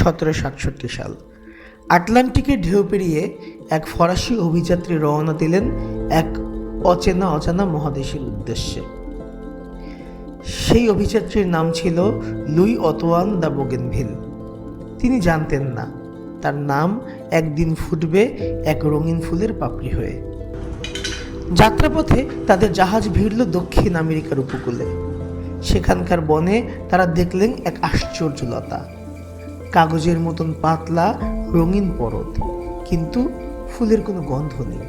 সতেরো সাতষট্টি সাল। আটলান্টিকে ঢেউ পেরিয়ে এক ফরাসি অভিযাত্রী রওনা দিলেন এক অচেনা অজানা মহাদেশের উদ্দেশ্যে। সেই অভিযাত্রীর নাম ছিল লুই অতোয়ান দ্য বোগেনভিল। তিনি জানতেন না, তার নাম একদিন ফুটবে এক রঙিন ফুলের পাপড়ি হয়ে। যাত্রাপথে তাদের জাহাজ ভিড়ল দক্ষিণ আমেরিকার উপকূলে। সেখানকার বনে তারা দেখলেন এক আশ্চর্য লতা কাগজের মতন পাতলা রঙিন পরত, কিন্তু ফুলের কোনো গন্ধ নেই।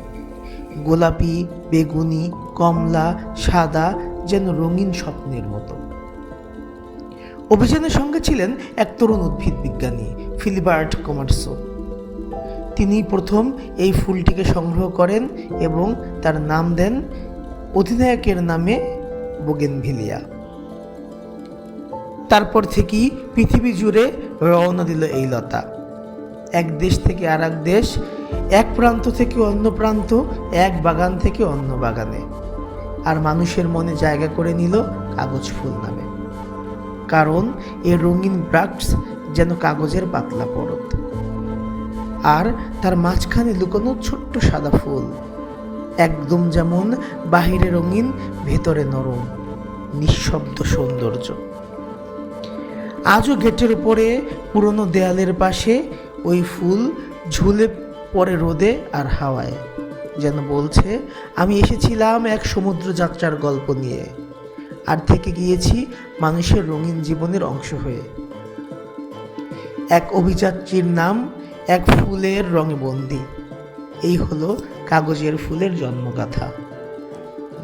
গোলাপি, বেগুনি, কমলা, সাদা যেন রঙিন স্বপ্নের মতো। অভিযানের সঙ্গে ছিলেন এক তরুণ উদ্ভিদ বিজ্ঞানী, ফিলিবার্ট কমার্সো। তিনি প্রথম এই ফুলটিকে সংগ্রহ করেন এবং তার নাম দেন অধিনায়কের নামে বোগেনভিলিয়া। তারপর থেকেই পৃথিবী জুড়ে রওনা দিল এই লতা। এক দেশ থেকে আর এক দেশ, এক প্রান্ত থেকে অন্য প্রান্ত, এক বাগান থেকে অন্য বাগানে। আর মানুষের মনে জায়গা করে নিল কাগজ ফুল নামে। কারণ এর রঙিন ব্রাক্স যেন কাগজের পাতলা পরত। আর তার মাঝখানে লুকানো ছোট্ট সাদা ফুল, একদম যেমন বাহিরে রঙিন, ভেতরে নরম, নিঃশব্দ সৌন্দর্য। আজও গেটের উপরে, পুরনো দেয়ালের পাশে ওই ফুল ঝুলে পড়ে রোদে আর হাওয়ায়। যেন বলছে, আমি এসেছিলাম এক সমুদ্র যাত্রার গল্প নিয়ে আর থেকে গিয়েছি মানুষের রঙিন জীবনের অংশ হয়ে। এক অভিযাত্রীর নাম এক ফুলের রঙে বন্দি। এই হলো কাগজের ফুলের জন্মগাথা।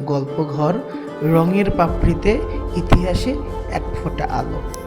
গল্পঘর রঙের পাপড়িতে ইতিহাসে এক ফোঁটা আলো।